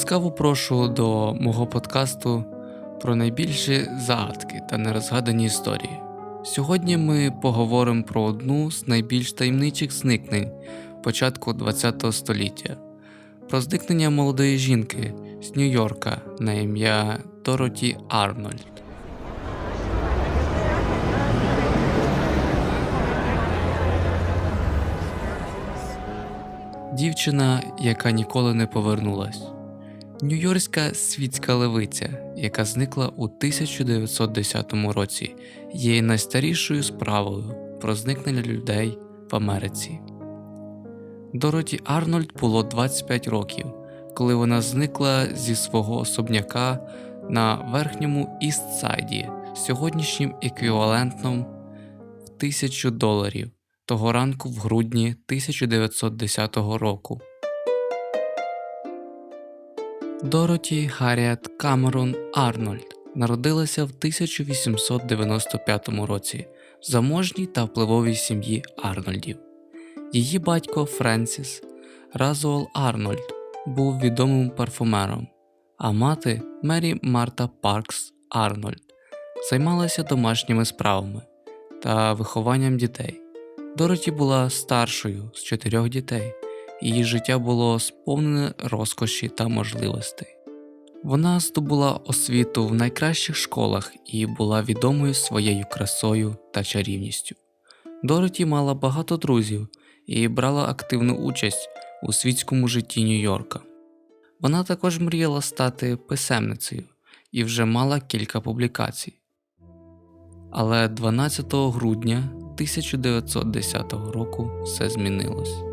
Ласкаво прошу до мого подкасту про найбільші загадки та нерозгадані історії. Сьогодні ми поговоримо про одну з найбільш таємничих зникнень початку ХХ століття, про зникнення молодої жінки з Нью-Йорка на ім'я Дороті Арнольд. Дівчина, яка ніколи не повернулась. Нью-Йоркська світська левиця, яка зникла у 1910 році, є найстарішою справою про зникнення людей в Америці. Дороті Арнольд було 25 років, коли вона зникла зі свого особняка на верхньому Істсайді, сьогоднішнім еквівалентом в тисячу доларів того ранку в грудні 1910 року. Дороті Гарріет Камерон Арнольд народилася в 1895 році в заможній та впливовій сім'ї Арнольдів. Її батько Френсіс Разуол Арнольд був відомим парфумером, а мати Мері Марта Паркс Арнольд займалася домашніми справами та вихованням дітей. Дороті була старшою з чотирьох дітей, її життя було сповнене розкоші та можливостей. Вона здобула освіту в найкращих школах і була відомою своєю красою та чарівністю. Дороті мала багато друзів і брала активну участь у світському житті Нью-Йорка. Вона також мріяла стати писемницею і вже мала кілька публікацій. Але 12 грудня 1910 року все змінилось.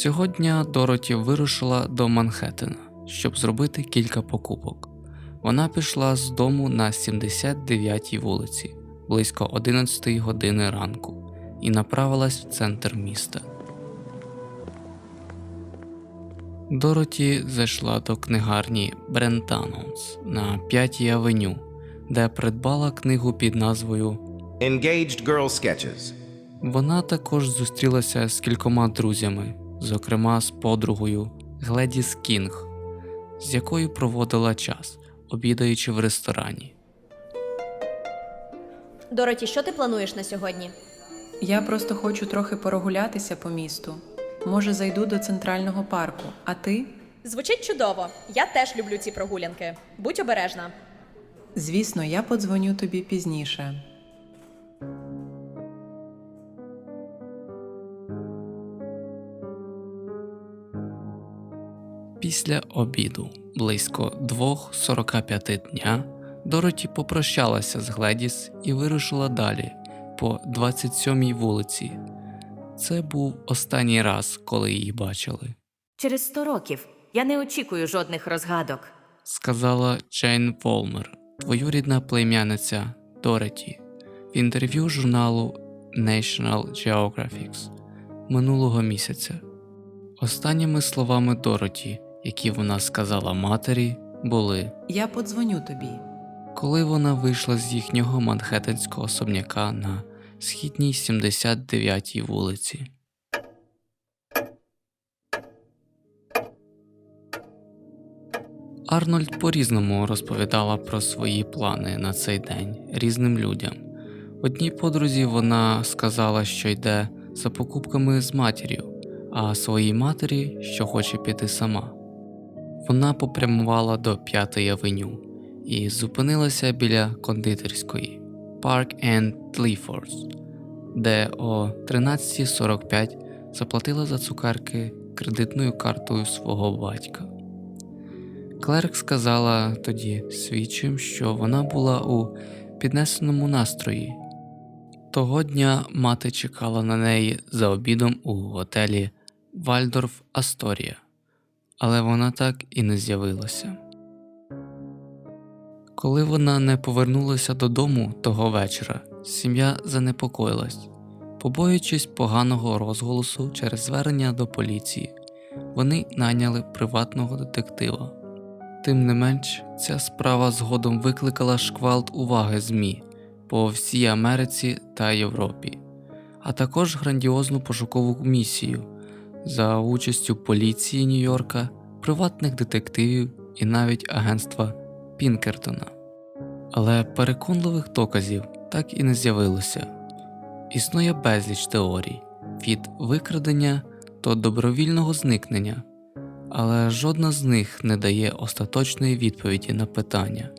Цього дня Дороті вирушила до Манхеттена, щоб зробити кілька покупок. Вона пішла з дому на 79-й вулиці близько 11 години ранку і направилась в центр міста. Дороті зайшла до книгарні Брентанонс на 5-й авеню, де придбала книгу під назвою Engaged Girl Sketches. Вона також зустрілася з кількома друзями, зокрема з подругою Гледіс Кінг, з якою проводила час, обідаючи в ресторані. Дороті, що ти плануєш на сьогодні? Я просто хочу трохи прогулятися по місту. Може, зайду до центрального парку. А ти? Звучить чудово. Я теж люблю ці прогулянки. Будь обережна. Звісно, я подзвоню тобі пізніше. Після обіду, близько 2.45 дня, Дороті попрощалася з Гледіс і вирушила далі по 27-й вулиці. Це був останній раз, коли її бачили, Через сто років я не очікую жодних розгадок. сказала Джейн Волмер, двоюрідна плем'яниця Дороті, в інтерв'ю журналу National Geographic минулого місяця. Останніми словами Дороті, які вона сказала матері, були. Я подзвоню тобі. коли вона вийшла з їхнього манхеттенського особняка на східній 79-й вулиці. Арнольд по-різному розповідала про свої плани на цей день різним людям. Одній подрузі вона сказала, що йде за покупками з матір'ю, а своїй матері, що хоче піти сама. Вона попрямувала до П'ятої авеню і зупинилася біля кондитерської Park and Cliffords, де о 13.45 заплатила за цукерки кредитною картою свого батька. Клерк сказала тоді свідчим, що вона була у піднесеному настрої. Того дня мати чекала на неї за обідом у готелі Вальдорф Асторія, але вона так і не з'явилася. Коли вона не повернулася додому того вечора, сім'я занепокоїлась, побоюючись поганого розголосу через звернення до поліції, вони найняли приватного детектива. Тим не менш, ця справа згодом викликала шквалт уваги ЗМІ по всій Америці та Європі, а також грандіозну пошукову місію за участю поліції Нью-Йорка, приватних детективів і навіть агентства Пінкертона. Але переконливих доказів так і не з'явилося. Існує безліч теорій від викрадення до добровільного зникнення, але жодна з них не дає остаточної відповіді на питання,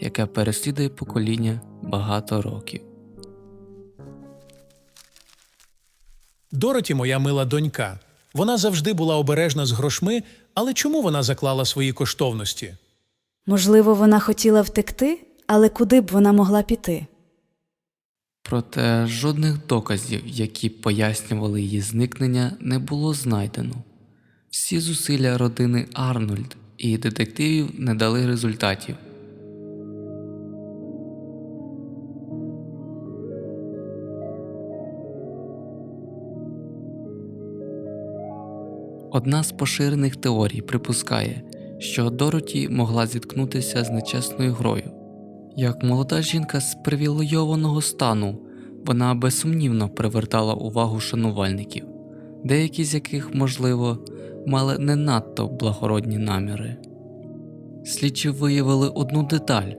яке переслідує покоління багато років. Дороті моя мила донька. Вона завжди була обережна з грошми, але чому вона заклала свої коштовності? Можливо, вона хотіла втекти, але куди б вона могла піти? Проте жодних доказів, які б пояснювали її зникнення, не було знайдено. Всі зусилля родини Арнольд і детективів не дали результатів. Одна з поширених теорій припускає, що Дороті могла зіткнутися з нечесною грою. Як молода жінка з привілейованого стану, вона безсумнівно привертала увагу шанувальників, деякі з яких, можливо, мали не надто благородні наміри. Слідчі виявили одну деталь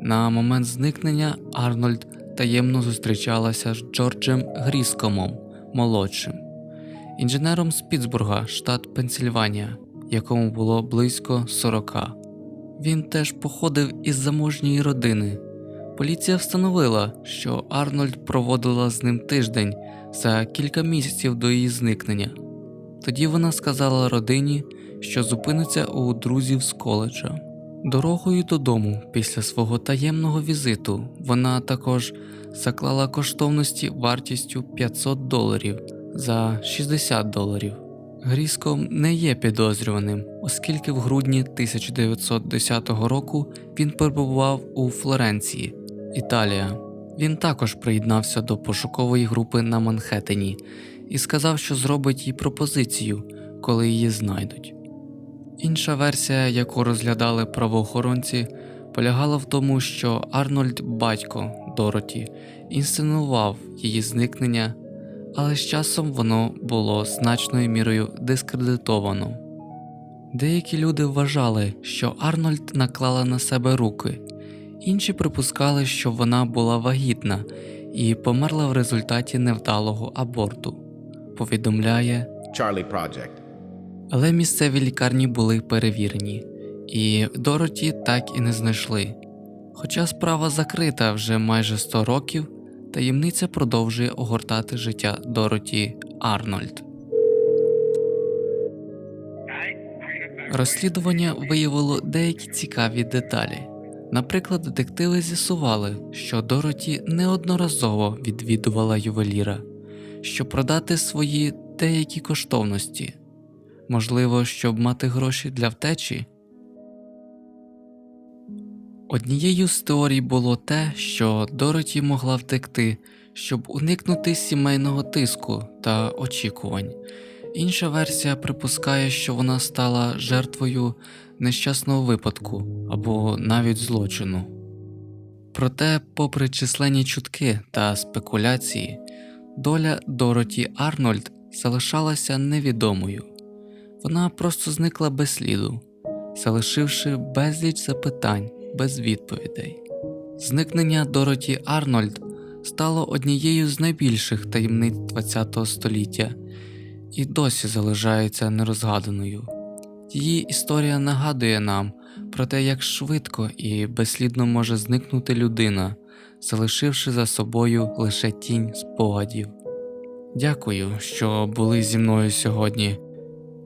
на момент зникнення Арнольд таємно зустрічалася з Джорджем Гріскомом молодшим, інженером з Пітсбурга, штат Пенсільванія, якому було близько 40. Він теж походив із заможньої родини. Поліція встановила, що Арнольд проводила з ним тиждень за кілька місяців до її зникнення. Тоді вона сказала родині, що зупиниться у друзів з коледжа. Дорогою додому після свого таємного візиту вона також заклала коштовності вартістю 500 доларів за 60 доларів. Гріском не є підозрюваним, оскільки в грудні 1910 року він перебував у Флоренції, Італія. Він також приєднався до пошукової групи на Манхеттені і сказав, що зробить їй пропозицію, коли її знайдуть. Інша версія, яку розглядали правоохоронці, полягала в тому, що Арнольд, батько Дороті, інсценував її зникнення, але з часом воно було значною мірою дискредитовано. Деякі люди вважали, що Арнольд наклала на себе руки, інші припускали, що вона була вагітна і померла в результаті невдалого аборту, повідомляє Charlie Project. але місцеві лікарні були перевірені, і Дороті так і не знайшли. Хоча справа закрита вже майже 100 років, таємниця продовжує огортати життя Дороті Арнольд. Розслідування виявило деякі цікаві деталі. Наприклад, детективи з'ясували, що Дороті неодноразово відвідувала ювеліра, щоб продати свої деякі коштовності можливо, щоб мати гроші для втечі. Однією з теорій було те, що Дороті могла втекти, щоб уникнути сімейного тиску та очікувань. Інша версія припускає, що вона стала жертвою нещасного випадку або навіть злочину. Проте, попри численні чутки та спекуляції, доля Дороті Арнольд залишалася невідомою. Вона просто зникла без сліду, залишивши безліч запитань без відповідей. Зникнення Дороті Арнольд стало однією з найбільших таємниць ХХ століття і досі залишається нерозгаданою. Її історія нагадує нам про те, як швидко і безслідно може зникнути людина, залишивши за собою лише тінь спогадів. Дякую, що були зі мною сьогодні.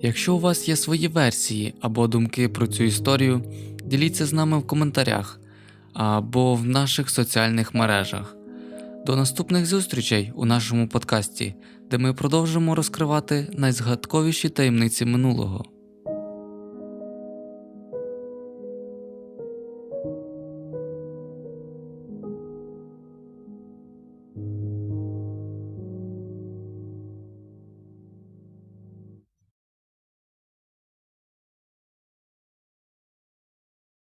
Якщо у вас є свої версії або думки про цю історію, діліться з нами в коментарях або в наших соціальних мережах. До наступних зустрічей у нашому подкасті, де ми продовжимо розкривати найзгадковіші таємниці минулого.